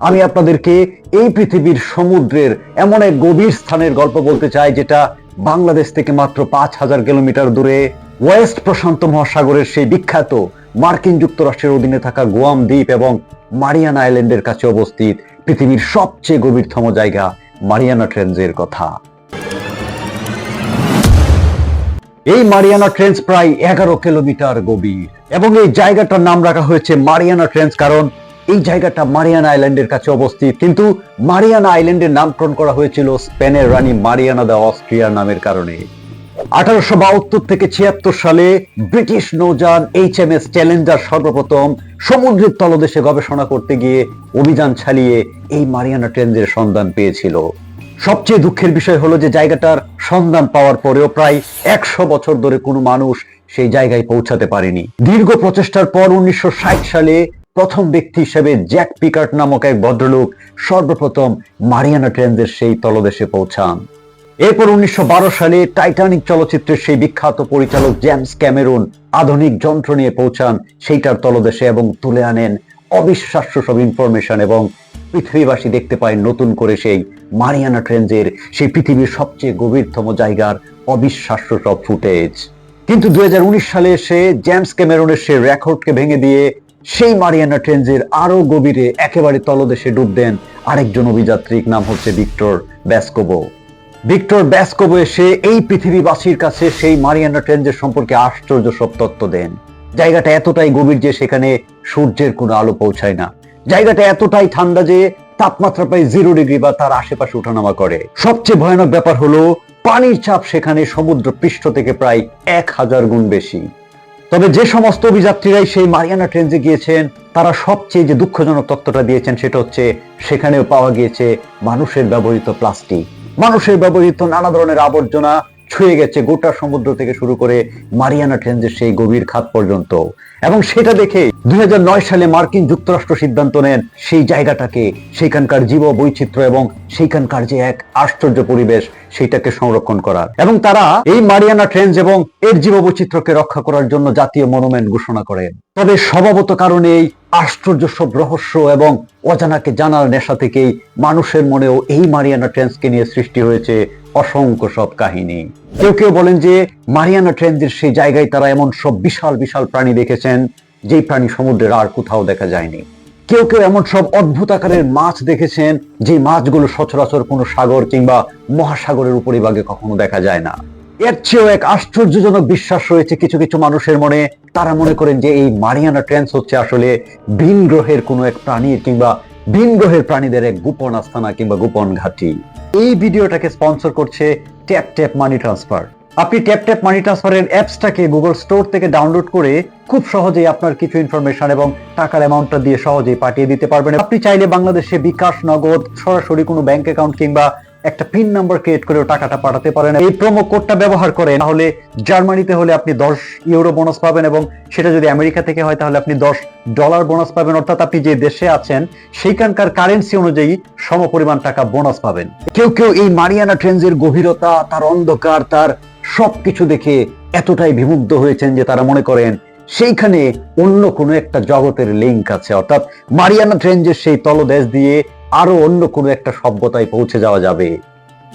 আমি আপনাদেরকে এই পৃথিবীর সমুদ্রের এমন এক গভীর স্থানের গল্প বলতে চাই, যেটা বাংলাদেশ থেকে মাত্র পাঁচ হাজার কিলোমিটার দূরে ওয়েস্ট প্রশান্ত মহাসাগরের সেই বিখ্যাত মার্কিন যুক্তরাষ্ট্রের অধীনে থাকা গোয়াম দ্বীপ এবং মারিয়ানা আইল্যান্ডের কাছে অবস্থিত পৃথিবীর সবচেয়ে গভীরতম জায়গা মারিয়ানা ট্রেঞ্জের কথা। এই মারিয়ানা ট্রেঞ্চ প্রায় এগারো কিলোমিটার গভীর এবং এই জায়গাটার নাম রাখা হয়েছে মারিয়ানা ট্রেঞ্চ কারণ এই জায়গাটা মারিয়ানা আইল্যান্ডের কাছে অবস্থিত। কিন্তু মারিয়ানা আইল্যান্ডের নামকরণ করা হয়েছিল স্পেনের রানী মারিয়ানা দা অস্ট্রিয়ার নামের কারণে। আঠারোশো বাহাত্তর থেকে ছিয়াত্তর সালে ব্রিটিশ নৌযান এইচ এম এস চ্যালেঞ্জার সর্বপ্রথম সমুদ্রের তলদেশে গবেষণা করতে গিয়ে অভিযান চালিয়ে এই মারিয়ানা ট্রেঞ্জের সন্ধান পেয়েছিল। সবচেয়ে দুঃখের বিষয় হলো যে জায়গাটার সন্ধান পাওয়ার পরেও প্রায় একশো বছর ধরে কোনো মানুষ সেই জায়গায় পৌঁছাতে পারেনি। দীর্ঘ প্রচেষ্টার পর উনিশশো ষাট সালে প্রথম ব্যক্তি হিসেবে জ্যাক পিকার্ট নামক এক ভদ্রলোক সর্বপ্রথম মারিয়ানা ট্রেঞ্জের সেই তলদেশে পৌঁছান। এরপর উনিশশো সালে টাইটানিক চলচ্চিত্রের সেই বিখ্যাত পরিচালক জেমস ক্যামেরুন আধুনিক যন্ত্র নিয়ে পৌঁছান সেইটার তলদেশে এবং তুলে আনেন অবিশ্বাস্য সব ইনফরমেশন এবং পৃথিবীবাসী দেখতে পায় নতুন করে সেই মারিয়ানা ট্রেঞ্জের সেই পৃথিবীর সবচেয়ে গভীরতম জায়গার অবিশ্বাস্য সব ফুটেজ কিন্তু দু হাজার উনিশ সালে এসে জেমস ক্যামেরনের সেই রেকর্ডকে ভেঙে দিয়ে সেই মারিয়ানা ট্রেঞ্জের আরও গভীরে একেবারে তলদেশে ডুব দেন আরেকজন অভিযাত্রীর নাম হচ্ছে ভিক্টর ব্যাসকোবো ভিক্টর ব্যাসকোবো এসে এই পৃথিবীবাসীর কাছে সেই মারিয়ানা ট্রেঞ্জের সম্পর্কে আশ্চর্য সব তথ্য দেন। জায়গাটা এতটাই গভীর যে সেখানে সূর্যের কোনো আলো পৌঁছায় না। জায়গাটা এতটাই ঠান্ডা যে তাপমাত্রা প্রায় জিরো ডিগ্রি বা তার আশেপাশে ওঠানামা করে। সবচেয়ে ভয়ানক ব্যাপার হলো, পানির চাপ সেখানে সমুদ্র পৃষ্ঠ থেকে প্রায় এক হাজার গুণ বেশি। তবে যে সমস্ত অভিযাত্রীরাই সেই মারিয়ানা ট্রেঞ্জে গিয়েছেন, তারা সবচেয়ে যে দুঃখজনক তথ্যটা দিয়েছেন সেটা হচ্ছে, সেখানেও পাওয়া গিয়েছে মানুষের ব্যবহৃত প্লাস্টিক। মানুষের ব্যবহৃত নানা ধরনের আবর্জনা ছুঁয়ে গেছে গোটা সমুদ্র থেকে শুরু করে মারিয়ানা ট্রেঞ্জের সেই গভীর খাত পর্যন্ত। এবং সেটা দেখে দুই সালে মার্কিন যুক্তরাষ্ট্র সিদ্ধান্ত নেন, সেই জায়গাটাকে, সেইখানকার জীব বৈচিত্র্য এবং সেইখানকার যে এক আশ্চর্য পরিবেশ, সেইটাকে সংরক্ষণ করার এবং তারা এই মারিয়ানা ট্রেঞ্জ এবং এর জীব বৈচিত্র্যকে রক্ষা করার জন্য জাতীয় মনুমেন্ট ঘোষণা করেন। তবে স্বভাবত কারণে এই আশ্চর্য সব রহস্য এবং অজানাকে জানার নেশা থেকেই মানুষের মনেও এই মারিয়ানা ট্রেন্সকে নিয়ে সৃষ্টি হয়েছে অসংখ্য সব কাহিনী। কেউ কেউ বলেন যে মারিয়ানা ট্রেন্সের সেই জায়গায় তারা এমন সব বিশাল বিশাল প্রাণী দেখেছেন, যেই প্রাণী সমুদ্রের আর কোথাও দেখা যায়নি। কেউ কেউ এমন সব অদ্ভুত আকারের মাছ দেখেছেন যে মাছগুলো সচরাচর কোনো সাগর কিংবা মহাসাগরের উপরিভাগে কখনো দেখা যায় না। এর চেয়েও এক আশ্চর্যজনক বিশ্বাস রয়েছে কিছু কিছু মানুষের মনে। তারা মনে করেন যে এই মারিয়ানা ট্রেন্স হচ্ছে আসলে ভিন গ্রহের কোনো এক প্রাণীর কিংবা ভিন গ্রহের প্রাণীদের এক গোপন আস্থানা কিংবা গোপন ঘাঁটি। এই ভিডিওটাকে স্পন্সর করছে ট্যাপ ট্যাপ মানি ট্রান্সফার আপনি ট্যাপ ট্যাপ মানি ট্রান্সফারের অ্যাপসটাকে গুগল স্টোর থেকে ডাউনলোড করে খুব সহজেই আপনার কিছু ইনফরমেশন এবং টাকার অ্যামাউন্টটা দিয়ে সহজেই পাঠিয়ে দিতে পারবেন। আপনি চাইলে বাংলাদেশে বিকাশ, নগদ, সরাসরি কোনো ব্যাংক অ্যাকাউন্ট কিংবা একটা পিন নাম্বার ক্রিয়েট করে টাকাটা পাঠাতে পারেন। এই প্রোমো কোডটা ব্যবহার করে তাহলে জার্মানিতে হলে আপনি দশ ইউরো বোনাস পাবেন এবং সেটা যদি আমেরিকা থেকে হয়, তাহলে আপনি দশ ডলার বোনাস পাবেন। অর্থাৎ আপনি যে দেশে আছেন, সেইখানকার কারেন্সি অনুযায়ী সম পরিমাণ টাকা বোনাস পাবেন। কেউ কেউ এই মারিয়ানা ট্রেন্সের গভীরতা, তার অন্ধকার, তার সবকিছু দেখে এতটাই বিমুগ্ধ হয়েছেন যে তারা মনে করেন সেইখানে অন্য কোনো একটা জগতের লিঙ্ক আছে। অর্থাৎ মারিয়ানা ট্রেঞ্জের সেই তলদেশ দিয়ে আরও অন্য কোনো একটা সভ্যতায় পৌঁছে যাওয়া যাবে।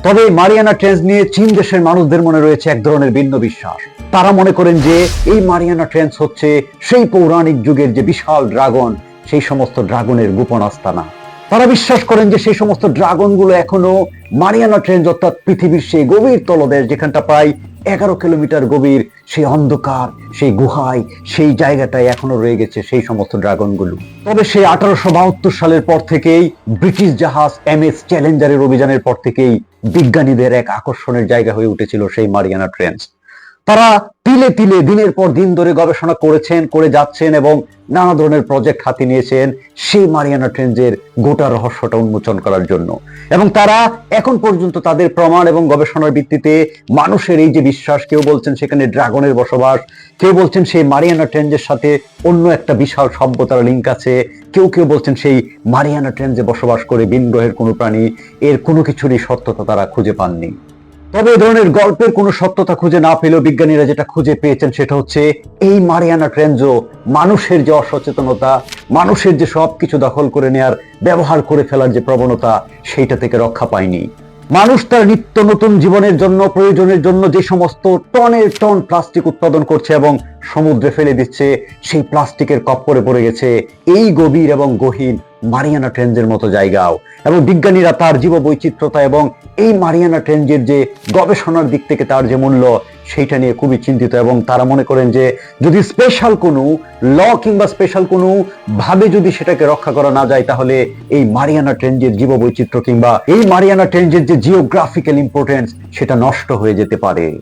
তবে মারিয়ানা ট্রেঞ্জ নিয়ে চীন দেশের মানুষদের মনে রয়েছে এক ধরনের ভিন্ন বিশ্বাস। তারা মনে করেন যে এই মারিয়ানা ট্রেঞ্জ হচ্ছে সেই পৌরাণিক যুগের যে বিশাল ড্রাগন, সেই সমস্ত ড্রাগনের গোপন আস্তানা। তারা বিশ্বাস করেন যে সেই সমস্ত ড্রাগনগুলো এখনও মারিয়ানা ট্রেঞ্জ অর্থাৎ পৃথিবীর সেই গভীর তলদেশ, যেখানটা প্রায় এগারো কিলোমিটার গভীর, সেই অন্ধকার, সেই গুহায়, সেই জায়গাটায় এখনও রয়ে গেছে সেই সমস্ত ড্রাগনগুলো। তবে সেই আঠারোশো বাহাত্তর সালের পর থেকেই ব্রিটিশ জাহাজ এম এস চ্যালেঞ্জারের অভিযানের পর থেকেই বিজ্ঞানীদের এক আকর্ষণের জায়গা হয়ে উঠেছিল সেই মারিয়ানা ট্রেন্স তারা তিলে তিলে দিনের পর দিন ধরে গবেষণা করেছেন, করে যাচ্ছেন এবং নানা ধরনের প্রজেক্ট হাতে নিয়েছেন সেই মারিয়ানা ট্রেঞ্জের গোটা রহস্যটা উন্মোচন করার জন্য। এবং তারা এখন পর্যন্ত তাদের প্রমাণ এবং গবেষণার ভিত্তিতে মানুষের এই যে বিশ্বাস, কেউ বলছেন সেখানে ড্রাগনের বসবাস, কেউ বলছেন সেই মারিয়ানা ট্রেঞ্জের সাথে অন্য একটা বিশাল সভ্যতার লিঙ্ক আছে, কেউ কেউ বলছেন সেই মারিয়ানা ট্রেঞ্জে বসবাস করে বিন গ্রহের কোনো প্রাণী, এর কোনো কিছুরই সত্যতা তারা খুঁজে পাননি। তবে এ ধরনের গল্পের কোনো সত্যতা খুঁজে না পেলেও বিজ্ঞানীরা যেটা খুঁজে পেয়েছেন সেটা হচ্ছে এই মারিয়ানা ট্রেঞ্জো মানুষের যে অসচেতনতা, মানুষের যে সবকিছু দখল করে নেয়ার, ব্যবহার করে ফেলার যে প্রবণতা, সেইটা থেকে রক্ষা পায়নি। মানুষ তার নিত্য নতুন জীবনের জন্য, প্রয়োজনের জন্য যে সমস্ত টনের টন প্লাস্টিক উৎপাদন করছে এবং সমুদ্রে ফেলে দিচ্ছে, সেই প্লাস্টিকের কপ্পরে পড়ে গেছে এই গভীর এবং গহীন মারিয়ানা ট্রেঞ্জের মতো জায়গাও। এবং বিজ্ঞানীরা তার জীব বৈচিত্র্যতা এবং এই মারিয়ানা ট্রেঞ্জের যে গবেষণার দিক থেকে তার যে মূল্য, সেইটা নিয়ে খুবই চিন্তিত এবং তারা মনে করেন যে যদি স্পেশাল কোনো ল কিংবা স্পেশাল কোনো ভাবে যদি সেটাকে রক্ষা করা না যায়, তাহলে এই মারিয়ানা ট্রেঞ্জের জীব বৈচিত্র্য কিংবা এই মারিয়ানা ট্রেঞ্জের যে জিওগ্রাফিক্যাল ইম্পর্টেন্স সেটা নষ্ট হয়ে যেতে পারে।